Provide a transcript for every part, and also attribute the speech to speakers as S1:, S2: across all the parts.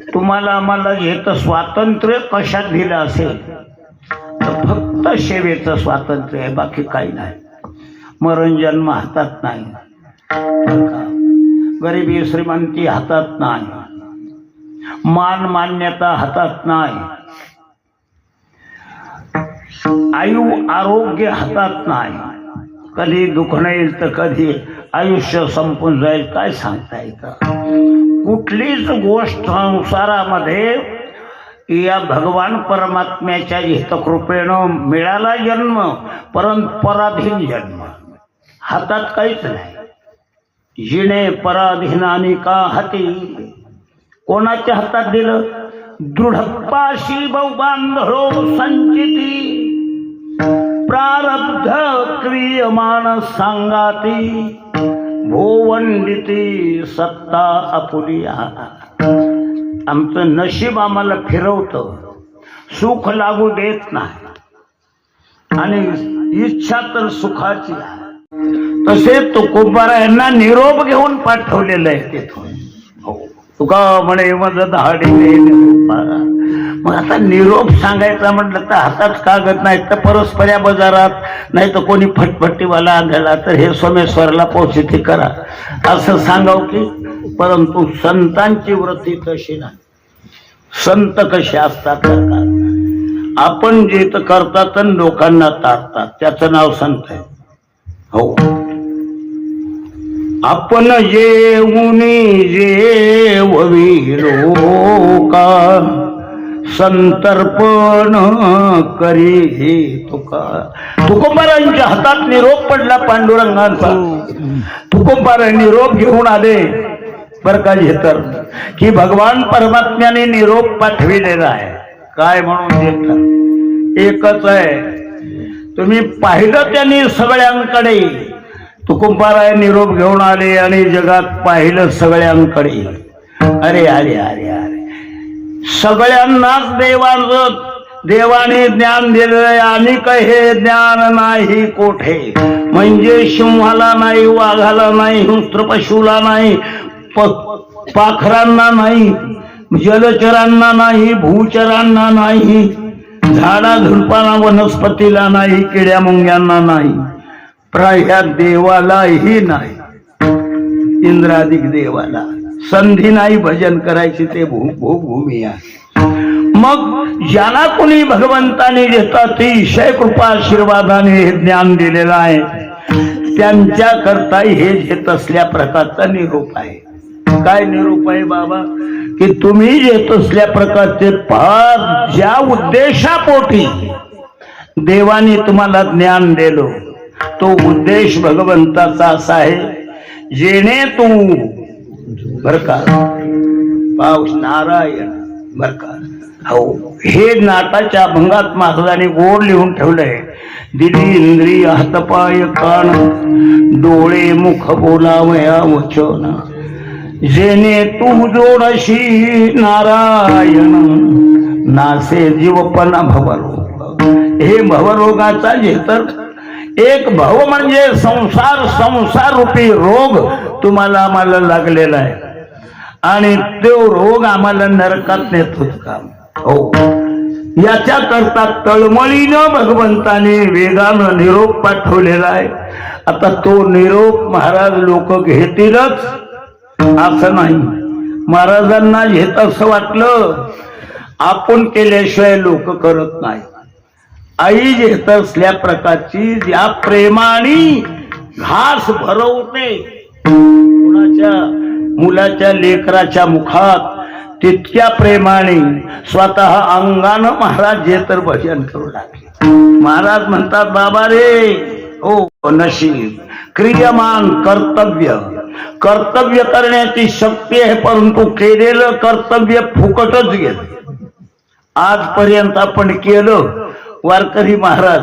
S1: तुम्हाला आम्हाला घेत स्वातंत्र्य कशात दिलं असेल? तर फक्त सेवेचं स्वातंत्र्य आहे बाकी काही नाही. मरण जन्म हातात नाही. गरिबी श्रीमंती हातात नाही. मान मान्यता हातात नाही. आयु आरोग्य हातात नाही. कधी दुखणं येईल तर कधी आयुष्य संपून जाईल काय सांगता येतं? कुठलीच गोष्ट संसारामध्ये या भगवान परमात्म्याच्या हितकृपेनं मिळाला जन्म परंतु पराधीन जन्म. हातात काहीच नाही. जिणे पराधीनानी का हाती? कोणाच्या हातात दिलं? दृढपाशी बहुबांधळो संचिती. प्रारब्ध क्रियमान सांगाती. भोवंडिती सत्ता अपुलिया. आमचं नशीब आम्हाला फिरवतं. सुख लागू देत नाही. आणि इच्छा तर सुखाची तसे तुकोबारा यांना निरोप घेऊन पाठवलेलं आहे तिथून. हो. तुका म्हणे माझं दहाडी मग आता निरोप सांगायचा म्हटलं तर हातात कागद नाही तर परस्पर बाजारात नाही तर कोणी फटफटीवाला आढळला तर हे सोमेश्वरला पोचिती करा. असं सांगाव की परंतु संतांची वृत्ती तशी नाही. संत कसे असतात? आपण जे तर करतात आणि लोकांना तारतात त्याचं नाव संत आहे. हो. आपण जेऊनी जेववी लोका. संतर्पण करी तुका. तुकोबारांच्या हातात निरोप पडला पांडुरंगांचा. तुकोबार निरोप घेऊन आले. बर का तर की भगवान परमात्म्याने निरोप पाठविलेला आहे. काय म्हणून एकच आहे. तुम्ही पाहिलं त्यांनी सगळ्यांकडे. तुकुंबाराय निरोप घेऊन आले आणि जगात पाहिलं सगळ्यांकडे. अरे अरे अरे अरे. सगळ्यांनाच देवाचं देवाने ज्ञान दिलेलं आणि काय हे ज्ञान नाही कोठे? म्हणजे सिंहाला नाही वाघाला नाही हिंस्त्र पशुला नाही प- पाखरांना नाही जलचरांना नाही भूचरांना नाही झाडा झुडपांना वनस्पतीला नाही किड्या मुंग्यांना नाही प्राह्या देवालाही नाही इंद्रादिक देवाला. संधी नाही भजन करायची ते भू भूभूमी आहे. मग ज्याला कोणी भगवंताने देतात ते ईशय कृपा आशीर्वादाने हे ज्ञान दिलेलं आहे त्यांच्या करता हे घेत असल्या प्रकारचा निरूप आहे. काय निरूप आहे बाबा? की तुम्ही घेत असल्या प्रकारचे फार ज्या उद्देशापोटी देवाने तुम्हाला ज्ञान दिलो तो उद्देश भगवंताचा असा आहे जेणे तू बर पाऊस नारायण बरका हो हे नाटाच्या अभंगात महाराजांनी गोड लिहून ठेवलंय. दिली इंद्रिय हातपाय कान डोळे मुख बोलावया वचन. जेने तू जोडशी नारायण नासे जीवपणा भवरोग. हे भवरोगाचा जे तर एक भव म्हणजे संसार संसार रूपी रोग तुम्हाला आम्हाला लागलेला आहे. आणि तो रोग आम्हाला नरकात नेत. होत का हो. याच्या करता तळमळीनं भगवंताने वेगानं निरोप पाठवलेला आहे. आता तो निरोप महाराज लोक घेतीलच. असं नाही. महाराजांना घेत असं वाटलं. आपण केल्याशिवाय लोक करत नाही. आई घेत असल्या प्रकारची ज्या प्रेमाने घास भरवते कुणाच्या मुलाच्या लेकराच्या मुखात तितक्या प्रेमाने स्वतः अंगानं महाराज जे तर भजन करू लागले. महाराज म्हणतात बाबा रे हो नशीब क्रियमान कर्तव्य. कर्तव्य करण्याची शक्ती आहे परंतु केलेलं कर्तव्य फुकटच गेलं. आजपर्यंत आपण केलं. वारकरी महाराज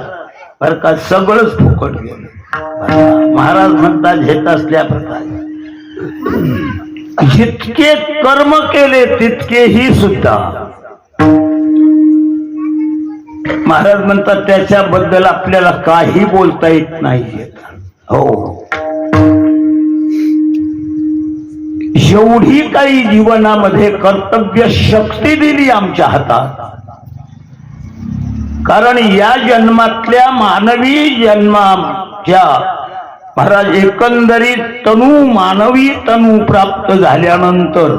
S1: बर का सगळंच फुकट गेलं. महाराज म्हणतात घेत असल्या प्रकारे. जितके कर्म केले तितकेही सुद्धा. महाराज म्हणतात त्याच्याबद्दल आपल्याला काही बोलता येत नाही हो. एवढी काही जीवनामध्ये कर्तव्य शक्ती दिली आमच्या हातात. कारण या जन्मातल्या मानवी जन्माच्या महाराज एकंदरीत तनू मानवी तनू प्राप्त झाल्यानंतर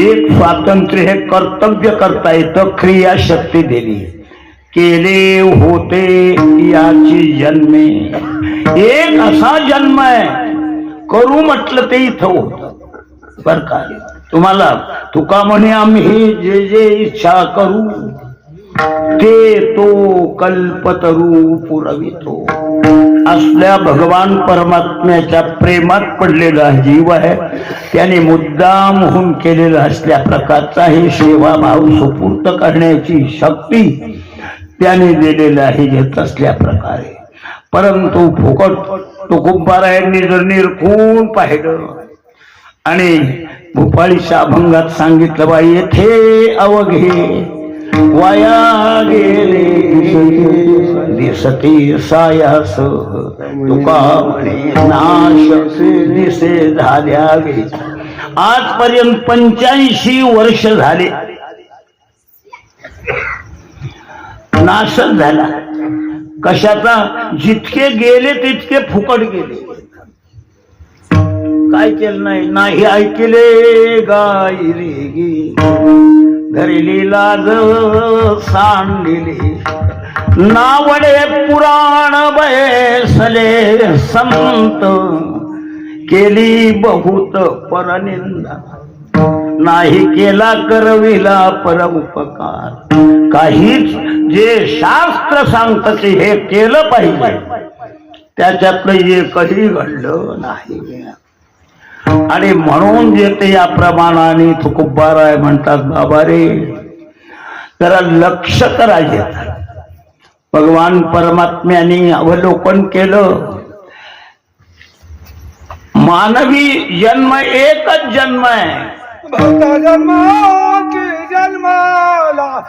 S1: एक स्वातंत्र्य हे कर्तव्य करता येतं क्रियाशक्ती दिली. केले होते याची जन्मे. एक असा जन्म आहे करू म्हटलं ते इथं होत. बर का? तुम्हाला तुका म्हणे आम्ही जे जे इच्छा करू ते तो कल्पतरू पुरवितो. असल्या भगवान परमात्म्याच्या प्रेमात पडलेला जीव आहे. त्याने मुद्दाम होऊन केलेला असल्या प्रकारचा हे सेवाभाव सुपूर्त करण्याची शक्ती त्याने दिलेला आहे घेत असल्या प्रकारे. परंतु फुकट तुकुंबारायांनी जर निरखून पाहिलं आणि भोपाळीच्या अभंगात सांगितलं बाई येथे अवघे. वाया गेले दिसती सायास तुका म्हणे नाश दिसे झाल्या आजपर्यंत पंच्याऐंशी वर्ष झाले. नाशच झाला. कशाचा? जितके गेले तितके फुकट गेले. काय केलं नाही? नाही ऐकले गाई रे गे. धरली लाज सांडिली. नावडे पुराण बैसले संत. केली बहुत परनिंदा. नाही केला करविला परउपकार. काहीच जे शास्त्र सांगत ते हे केलं पाहिजे. त्याच्यातलं एकही घडलं नाही. आणि म्हणून जे ते या प्रमाणाने तुकुबाराय म्हणतात बाबा रे जरा लक्ष करायचे भगवान परमात्म्याने अवलोकन केलं. मानवी जन्म एकच जन्म आहे.
S2: जन्म जन्माला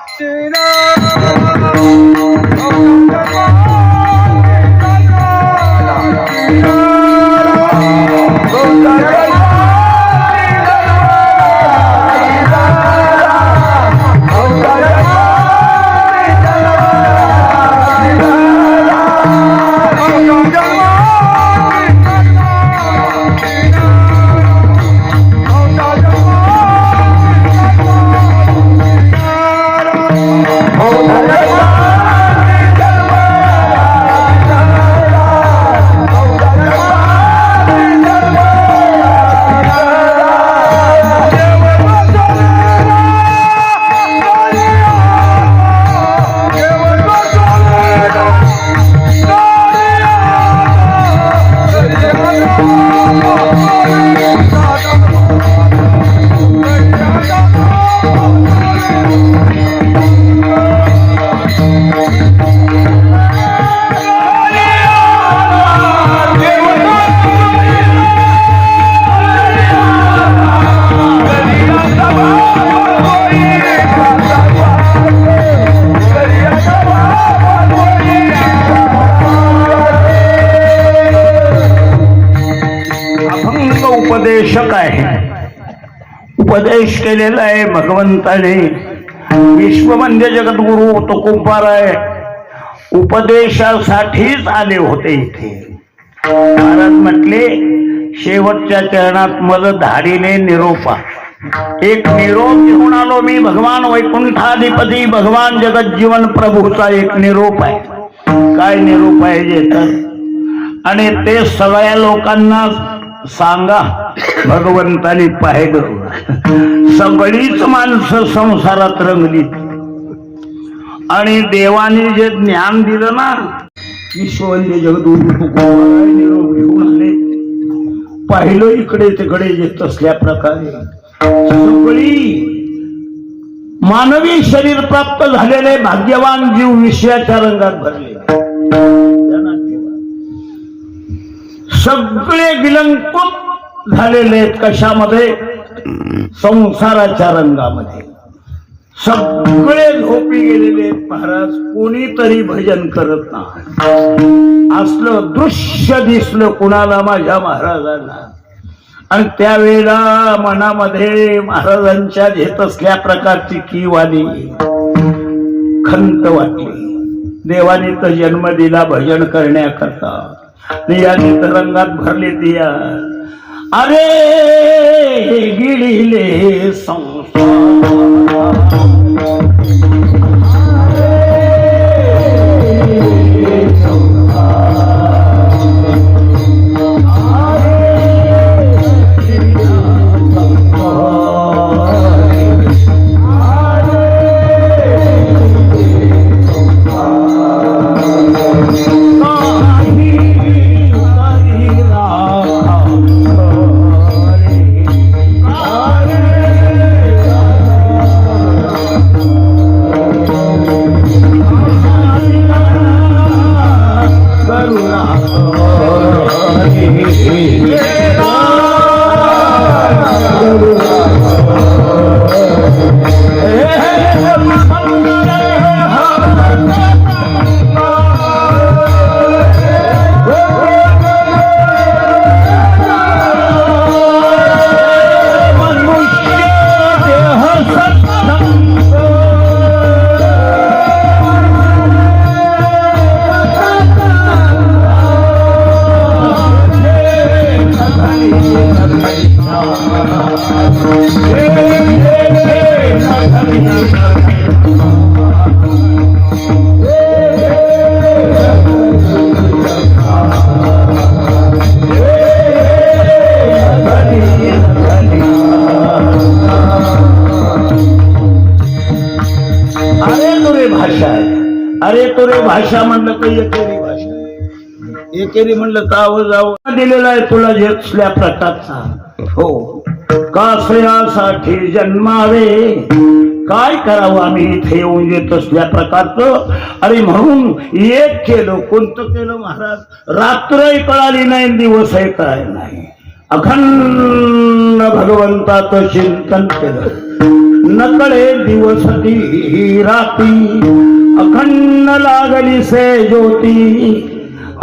S1: उपदेशक आहे. उपदेश केलेला आहे भगवंताने. विश्व म्हणजे जगद्गुरु तुकुंबार आहे. उपदेशासाठीच आले होते इथे. महाराज म्हटले शेवटच्या चरणात मल धाडीने निरोपा. एक निरोप घेऊन आलो मी भगवान वैकुंठाधिपती भगवान जगज्जीवन प्रभूचा एक निरोप आहे. काय निरोप आहे जे तर? आणि ते सगळ्या लोकांना सांगा भगवंताने पाहिलं. सगळीच माणसं संसारात रंगली आणि देवाने जे ज्ञान दिलं ना विश्ववंद्य जगदूर निरोप घेऊन आले पाहिलं इकडे तिकडे येत असल्या प्रकारे. सगळी मानवी शरीर प्राप्त झालेले भाग्यवान जीव विषयाच्या रंगात भरले. सगळे विलंकुत झालेले आहेत कशामध्ये? संसाराच्या रंगामध्ये. सगळे झोपी गेलेले आहेत महाराज कोणीतरी भजन करत नाही. असलं दृश्य दिसलं कुणाला माझ्या महाराजांना. आणि त्यावेळेला मनामध्ये महाराजांच्या घेत असल्या प्रकारची कीव आली. खंत वाटली. देवाने तर जन्म दिला भजन करण्याकरता. या तर रंगात भरले दिया अरे गिळिले संसार भाषा आहे. अरे तुरे भाषा म्हणलं तर एकेरी भाषा. एकेरी म्हणलं ताव जाव दिलेला आहे तुला जेसल्या प्रकारचा हो. कासयासाठी जन्मावे? काय करावं आम्ही इथे येऊन येत असल्या प्रकारचं? अरे म्हणून एक केलं कोणतं केलं महाराज? रात्रही कळाली नाही दिवसही कळाली नाही. अखंड भगवंताचं चिंतन केलं. नकळे दिवस ती राती अखंड लागली से ज्योती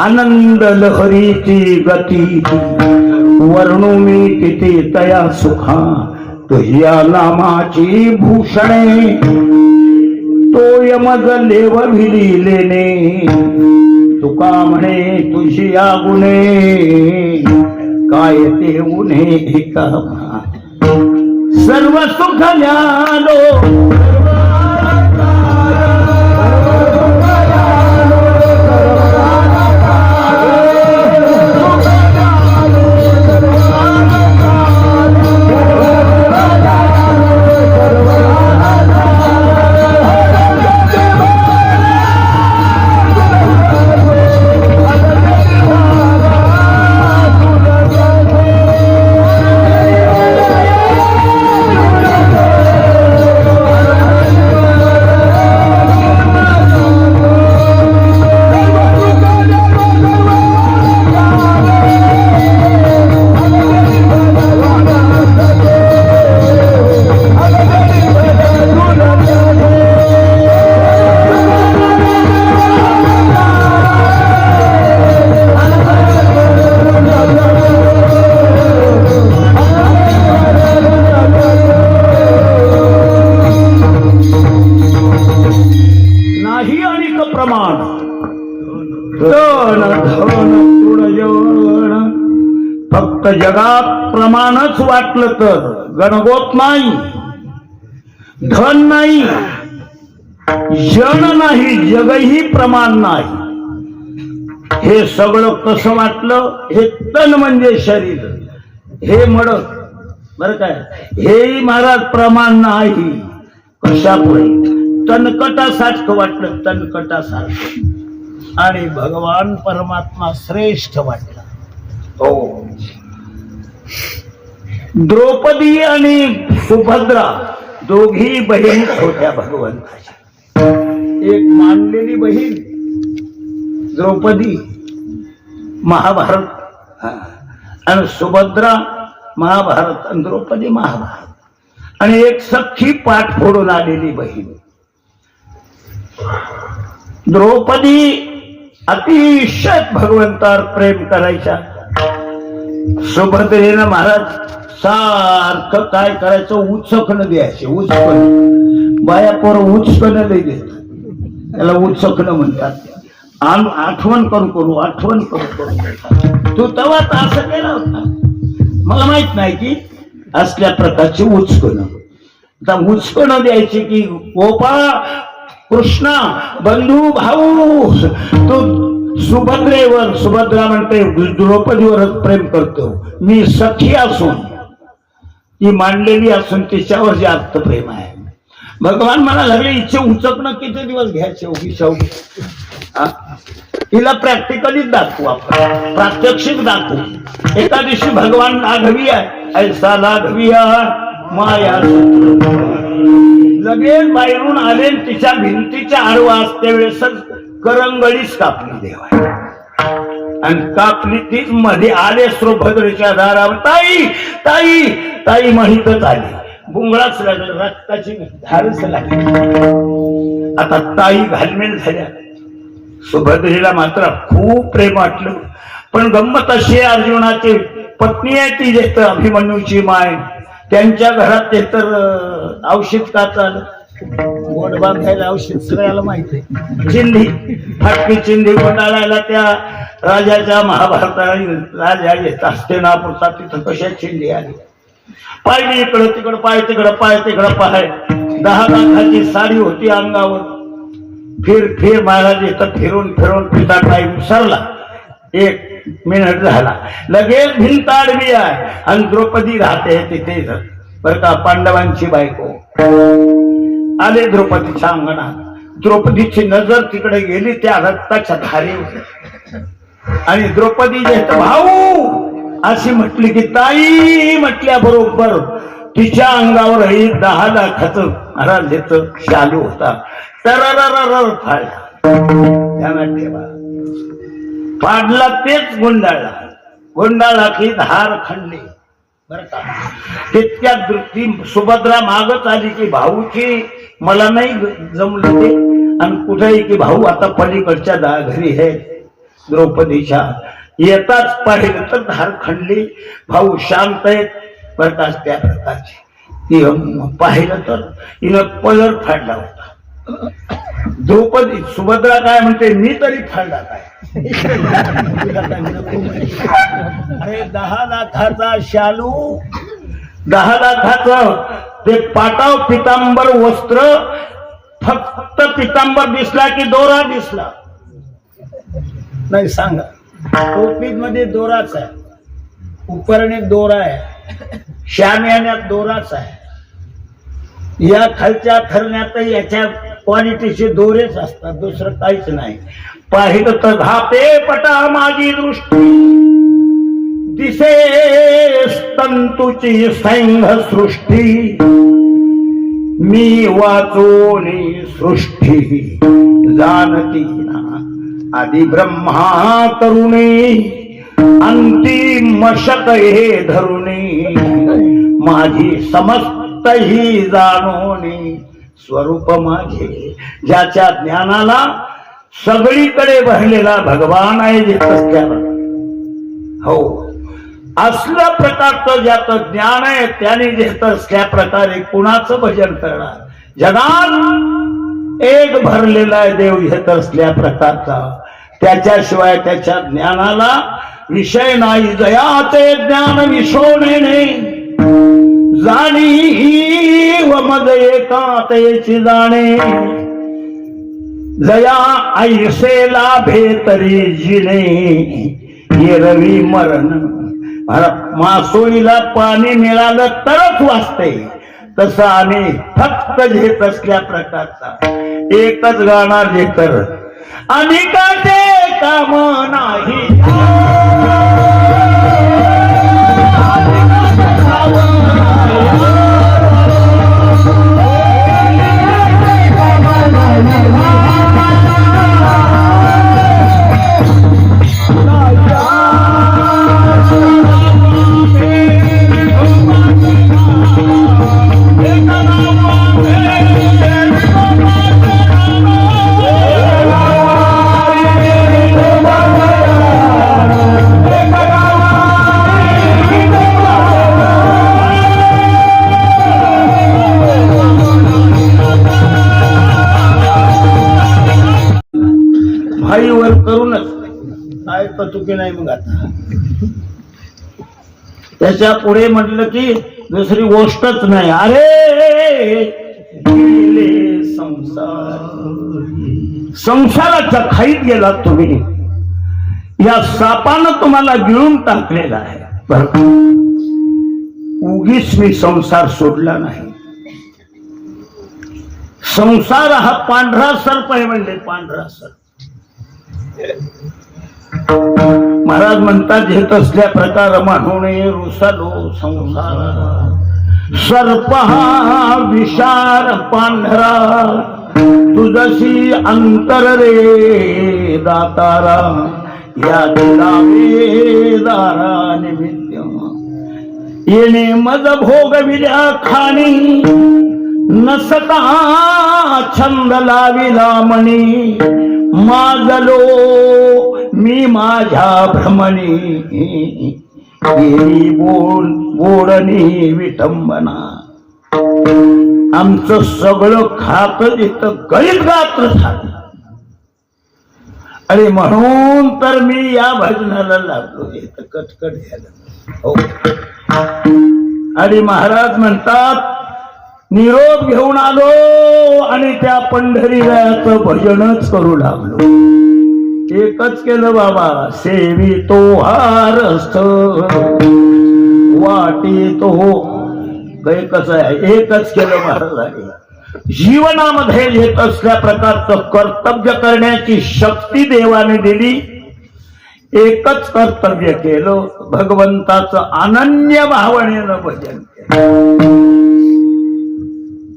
S1: आनंद लहरीची गती वर्णू मी किती तया सुखा तुझ्या नामाची भूषणे तो यमज लेव भिलिलेने तुका म्हणे तुझी या गुणे काय ते उन्हे एका सर्व सुख फक्त प्रमाणच वाटलं तर गणगोत नाही धन नाही जण नाही जगही प्रमाण नाही. हे सगळं कसं वाटलं? हे तन म्हणजे शरीर. हे मड बर काय? हेही महाराज प्रमाण नाही. कशापुढे? तणकटासारखं वाटलं तणकटासारखं आणि भगवान परमात्मा श्रेष्ठ वाटला. हो. द्रौपदी आणि सुभद्रा दोघी बहीण होत्या भगवंताच्या. एक मानलेली बहीण द्रौपदी महाभारत. आणि सुभद्रा महाभारत आणि द्रौपदी महाभारत. आणि एक सख्खी पाठ फोडून आलेली बहीण. द्रौपदी अतिशय भगवंतावर प्रेम करायच्या. सुभद्रेनं महाराज सारखं काय करायचं? उचकणं द्यायचे उचकण बाया पोर उचकणं लई देत त्याला उचकणं म्हणतात. आठवण करू करू आठवण करू करू तू तेव्हा असं केला होता. मला माहीत नाही की असल्या प्रकारची उचकण आता उचकण द्यायची की गोपा कृष्णा बंधू भाऊ तू सुभद्रेवर सुभद्रा म्हणते द्रौपदीवरच प्रेम करतो. मी सखी असून ती मांडलेली असून तिच्यावर जास्त प्रेम आहे. भगवान मला लागले इच्छे उचकणं किती दिवस घ्यायचे उगी शेवटी तिला प्रॅक्टिकली दाखवू आपण प्रात्यक्षिक दाखवू. एका दिवशी भगवान लाघवी आहे. ऐसा लाघवी माया लगेच बाहेरून आले तिच्या भिंतीच्या आडवा असते वेळेसच करंगळीच कापली देवा आणि कापली तीच मध्ये आले सुभद्रेच्या दारावर ताई ताई ताई माहितच आली बुंगळाच लागलं रक्ताची धारच लागली. आता ताई घालमेल झाल्या. सुभद्रेला मात्र खूप प्रेम वाटलं. पण गंमत अशी अर्जुनाची पत्नी आहे ती जे तर अभिमन्यूची माय. त्यांच्या घरात ते तर औषध का चालत? गोड बांधायला औषध सगळ्याला माहीत आहे. चिंधी फाटकी चिंधी गोंडाळायला त्या राजाच्या महाभारताला राजा येत असते नापूरचा तिथं कशा चिंधी आली. पायली इकडं तिकडं पाय तिकडं पाय तिकडं पाय. दहा लाखाची साडी होती अंगावर. फिर फिर महाराज इथं फिरून फिरून पिता टाईम सरला एक मिनिट झाला. लगेच भिंत आडवी आहे. आणि द्रौपदी राहते तिथे बरं का पांडवांची बायको. आले द्रौपदीच्या अंगणात. द्रौपदीची नजर तिकडे गेली त्या रक्ताच्या धारेवर. आणि द्रौपदी भाऊ अशी म्हटली की ताई म्हटल्या बरोबर तिच्या अंगावरही दहा लाखाचं महाराज चालू होता. तर फाडला. ठेवा. तेच गुंडाळला. गुंडाळा की धार खंडली बर का? तितक्या ती सुभद्रा मागत आली की भाऊची मला नाही जमलं ते. आणि कुठेही की भाऊ आता पलीकडच्या दा घरी आहे द्रौपदीच्या. येताच पाहिलं तर धार खंडली भाऊ शांत आहेत. प्रकाश त्या प्रकारचे. ती पाहिलं तर तिनं पलर फाडला होता. द्रौपदी सुभद्रा काय म्हणते? मी तरी फाडला काय? अरे दहा लाखाचा शालू. दहा लाखाचं ते पाटाव पितांबर वस्त्र फक्त पितांबर दिसला की दोरा दिसला? नाही सांगा. टोपीत मध्ये दोराच आहे. उपरणे दोरा आहे. श्याम्याण्यात दोराच आहे. या खालच्या थरण्यात याच्या क्वालिटीचे दोरेच असतात. दुसरं काहीच नाही. पाहिलं तर धापे पटा माझी दृष्टी. दिसे तंतुची सैंघ सृष्टी. मी वाचून सृष्टी. जाणती ना आदि ब्रह्मा तरुणी. अंतिम शक हे धरुणी. माझी समस्त ही जाणोनी. स्वरूप माझे ज्याच्या ज्ञानाला सगळीकडे भरलेला भगवान आहे जे हो असलं प्रकारचं ज्याचं ज्ञान आहे त्याने घेत असल्या प्रकारे कुणाचं भजन करणार? जगात एक भरलेला आहे देव घेत असल्या प्रकारचा. त्याच्याशिवाय त्याच्या ज्ञानाला विषय नाही. जयाचे ज्ञान विशोणे जाणी व मद एकातेची जाणे. जया ऐसे लाभे तरी जिणे रवी मरण मासोळीला पाणी मिळालं तरच वाचते. तसं आम्ही फक्त घेत असल्या प्रकारचा. एकच गाणार जे तर अनिकाचे काम नाही. त्याच्या पुढे म्हटलं की दुसरी गोष्टच नाही. अरे संसाराचा संसार. संसाराच्या खाईत गेला तुम्ही. या सापानं तुम्हाला गिळून टाकलेला आहे. उगीच मी संसार सोडला नाही. संसार हा पांढरा सर्प आहे म्हणले पांढरा सर्प. महाराज म्हणतात घेत असल्या प्रकार म्हणून रुसलो संसार. सर्प हा विशार पांढरा तुझशी अंतर रे दातारा. या दिलावे दारा निमित्त. येणे मज भोगविल्या खाणी नसता छंद लाविला मणी. माजलो मी माझ्या भ्रमणी. गेली बोल बोडणी विटंबना. आमचं सगळं खात इथं गळीत गात्र झालं. अरे म्हणून तर मी या भजनाला लागलो. इथं कटकट घ्यायला हो. आणि महाराज म्हणतात निरोप घेऊन आलो आणि त्या पंढरीरायाचं भजनच करू लागलो. एकच केलं बाबा सेवी तो हारस्थ. वाटी तो हो. एकच आहे? एकच केलं महाराज जीवनामध्ये येत असल्या प्रकारचं कर्तव्य करण्याची शक्ती देवाने दिली. एकच कर्तव्य केलं. भगवंताचं अनन्य भावनेनं भजन केलं.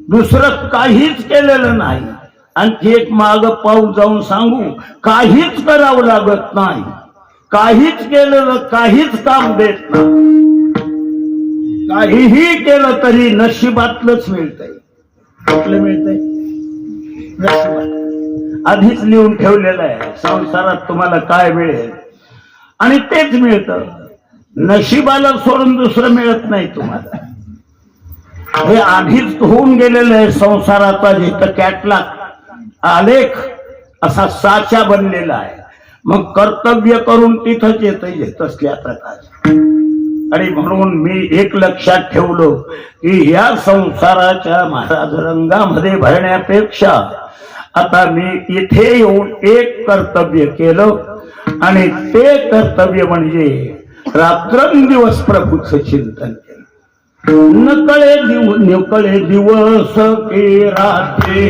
S1: दुसरं काहीच केलेलं नाही. आणखी एक माग पाऊल जाऊन सांगू काहीच करावं लागत नाही. काहीच केलेलं काहीच काम देत नाही. काहीही केलं तरी नशिबातलंच मिळतंय. कुठलं मिळतंय? नशिबात. आधीच लिहून ठेवलेलं आहे. संसारात तुम्हाला काय मिळेल? आणि तेच मिळतं. नशिबाला सोडून दुसरं मिळत नाही तुम्हाला. हे आधीच होऊन गेलेलं आहे संसाराचा जिथं कॅटलाग आलेख असा साचा बनलेला आहे. मग कर्तव्य करून तिथंच येत येत असल्या प्रकार आणि म्हणून मी एक लक्षात ठेवलो की या संसाराच्या महाराज रंगामध्ये भरण्यापेक्षा आता मी इथे येऊन एक कर्तव्य केलं आणि ते कर्तव्य म्हणजे रात्रंदिवस प्रभूचं चिंतन. नकळे दिव नकळे दिवस के रात्री.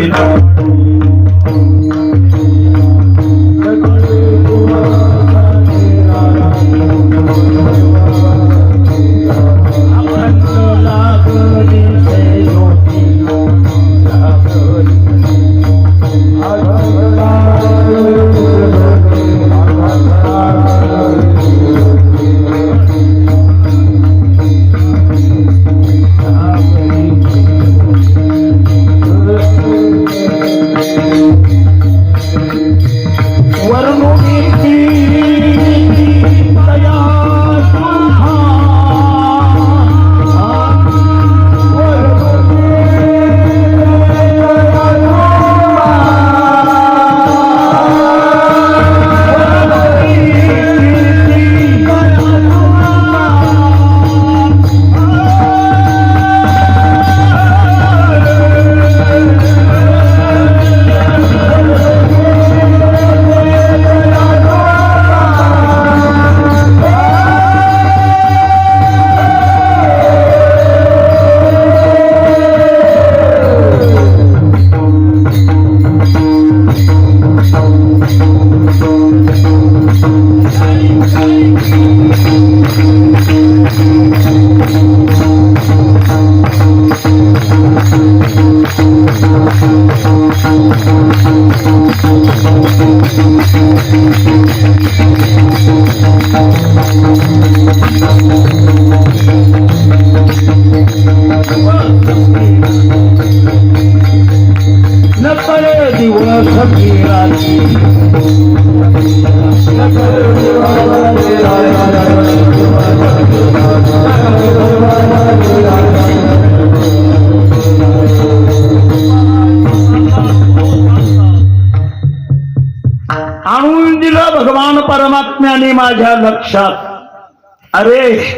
S1: आणून दिलं भगवान